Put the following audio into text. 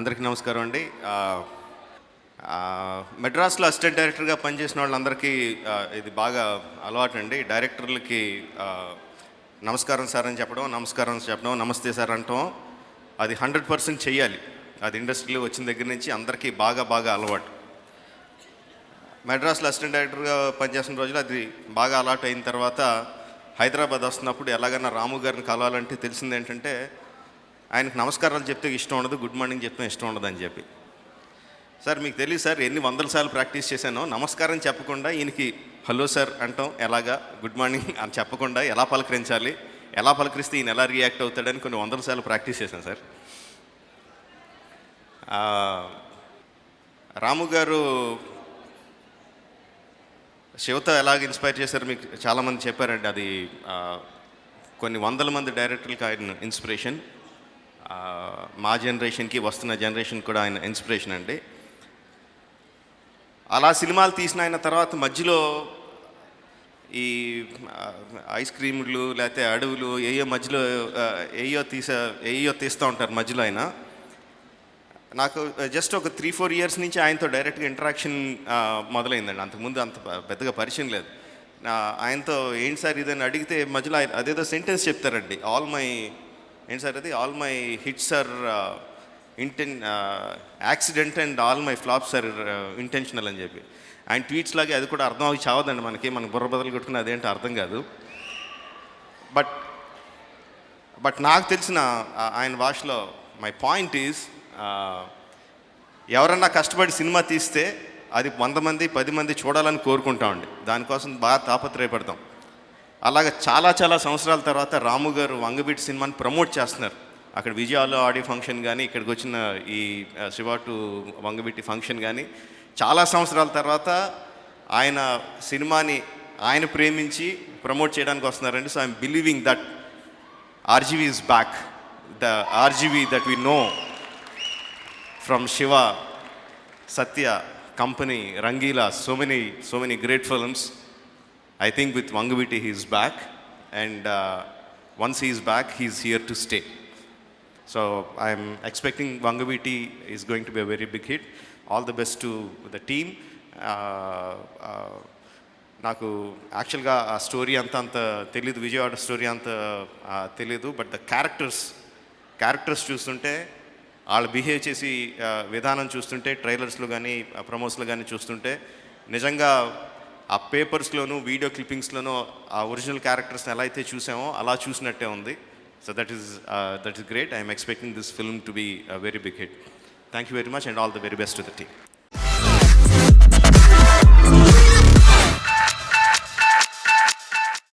అందరికీ నమస్కారం అండి. మెడ్రాస్లో అసిస్టెంట్ డైరెక్టర్గా పనిచేసిన వాళ్ళందరికీ ఇది బాగా అలవాటు అండి డైరెక్టర్లకి నమస్కారం సార్ అని చెప్పడం నమస్కారం చెప్పడం నమస్తే సార్ అంటాం. అది హండ్రెడ్ పర్సెంట్ చెయ్యాలి. అది ఇండస్ట్రీలో వచ్చిన దగ్గర నుంచి అందరికీ బాగా బాగా అలవాటు. మెడ్రాస్లో అసిస్టెంట్ డైరెక్టర్గా పనిచేసిన రోజులు అది బాగా అలవాటు అయిన తర్వాత హైదరాబాద్ వస్తున్నప్పుడు ఎలాగైనా రాము గారిని కలవాలంటే తెలిసింది ఏంటంటే ఆయనకు నమస్కారాలు చెప్తే ఇష్టం ఉండదు గుడ్ మార్నింగ్ చెప్తే ఇష్టం ఉండదు అని చెప్పి. సార్ మీకు తెలియదు సార్ ఎన్ని వందల సార్లు ప్రాక్టీస్ చేశానో. నమస్కారం చెప్పకుండా ఈయనకి హలో సార్ అంటాం. ఎలాగా? గుడ్ మార్నింగ్ అని చెప్పకుండా ఎలా పలకరించాలి? ఎలా పలకరిస్తే ఈయన ఎలా రియాక్ట్ అవుతాడని కొన్ని వందల సార్లు ప్రాక్టీస్ చేశాను సార్. రాము గారు శివత ఎలాగ ఇన్స్పైర్ చేశారు మీకు చాలామంది చెప్పారండి. అది కొన్ని వందల మంది డైరెక్టర్లకు ఆయన ఇన్స్పిరేషన్ మా జనరేషన్కి వస్తున్న జనరేషన్ కూడా ఆయన ఇన్స్పిరేషన్ అండి. అలా సినిమాలు తీసిన ఆయన తర్వాత మధ్యలో ఈ ఐస్ క్రీములు లేకపోతే అడవులు ఏయో మధ్యలో ఏయో తీసా ఏయో తీస్తూ ఉంటారు మధ్యలో ఆయన. నాకు జస్ట్ ఒక త్రీ ఫోర్ ఇయర్స్ నుంచి ఆయనతో డైరెక్ట్గా ఇంటరాక్షన్ మొదలైందండి. అంతకుముందు అంత పెద్దగా పరిచయం లేదు. నా ఆయనతో ఏంటి సార్ ఇదని అడిగితే మధ్యలో అదేదో సెంటెన్స్ చెప్తారండి. ఆల్ మై ఏంటి సార్ అది all my hits are intent accident and all my flops are intentional అని చెప్పి. ఆయన ట్వీట్స్ లాగే అది కూడా అర్థం అవి చావదండి మనకి మనకి బుర్ర బదులు కొట్టుకుని అదేంటి అర్థం కాదు. బట్ బట్ నాకు తెలిసిన ఆయన భాషలో మై పాయింట్ ఈజ్ ఎవరన్నా కష్టపడి సినిమా తీస్తే అది వంద మంది పది మంది చూడాలని కోరుకుంటామండి. దానికోసం బాగా తాపత్రయపడతాం. అలాగే చాలా చాలా సంవత్సరాల తర్వాత రాము గారు వంగబీటి సినిమాని ప్రమోట్ చేస్తున్నారు. అక్కడ విజయాలో ఆడియో ఫంక్షన్ కానీ ఇక్కడికి వచ్చిన ఈ శివాటు శివ టు వంగబీటి ఫంక్షన్ కానీ చాలా సంవత్సరాల తర్వాత ఆయన సినిమాని ఆయన ప్రేమించి ప్రమోట్ చేయడానికి వస్తున్నారండి. So I'm believing that RGV is back. The RGV that we know from Shiva Satya company Rangeela so many so many great films. I think with Vangaviti he is back, and uh, once he is back, he is here to stay. So I'm expecting Vangaviti is going to be a very big hit. All the best to the team. Uh, uh, నాకు యాక్చువల్గా ఆ story అంత అంత తెలీదు Vijayawada story అంత ఆ, తెలీదు but the characters characters చూస్తుంటే వాళ్ళు బిహేవ్ చేసి ఆ, విధానం చూస్తుంటే ట్రైలర్స్లో కానీ ప్రమోస్లో కానీ చూస్తుంటే నిజంగా ఆ పేపర్స్లోనూ వీడియో క్లిప్పింగ్స్లోనూ ఆ ఒరిజినల్ క్యారెక్టర్స్ని ఎలా అయితే చూసామో అలా చూసినట్టే ఉంది. So that is that is great I'm expecting this film to be very big hit thank you very much and all the very best to the team